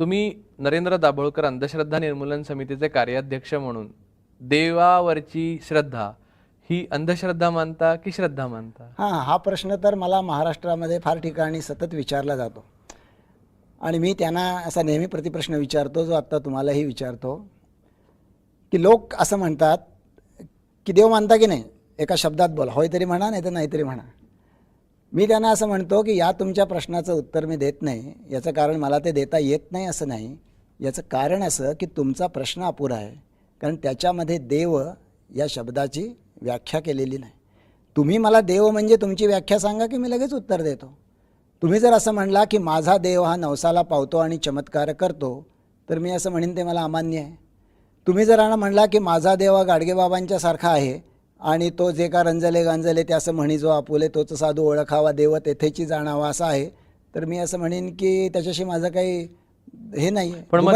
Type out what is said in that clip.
तुम्ही नरेंद्र दाभोळकर अंधश्रद्धा निर्मूलन समितीचे कार्याध्यक्ष म्हणून देवावरची श्रद्धा ही अंधश्रद्धा मानता की श्रद्धा मानता? हां हा प्रश्न तर मला महाराष्ट्रामध्ये फार ठिकाणी सतत विचारला जातो. आणि मी त्यांना असा नेहमी प्रतिप्रश्न विचारतो जो आत्ता तुम्हालाही विचारतो की लोक असं म्हणतात की देव मानता की नाही? एका शब्दात बोला होय तरी म्हणा नाही तर नाहीतरी म्हणा. मी त्यांना असं म्हणतो की या तुमच्या प्रश्नाचं उत्तर मी देत नाही. याचं कारण मला ते देता येत नाही असं नाही. याचं कारण असं की तुमचा प्रश्न अपुरा आहे. कारण त्याच्यामध्ये देव या शब्दाची व्याख्या केलेली नाही. तुम्ही मला देव म्हणजे तुमची व्याख्या सांगा की मी लगेच उत्तर देतो. तुम्ही जर असं म्हणला की माझा देव हा नवसाला पावतो आणि चमत्कार करतो तर मी असं म्हणेन ते मला अमान्य आहे. तुम्ही जर आणि म्हणला की माझा देव हा गाडगेबाबांच्यासारखा आहे आणि तो जे का रंजले गांजले ते असं म्हणी जो आपुले तोच साधू ओळखावा देव तेथेची जाणावा असा आहे. तर मी असं म्हणेन की त्याच्याशी माझं काही हे नाही पण मग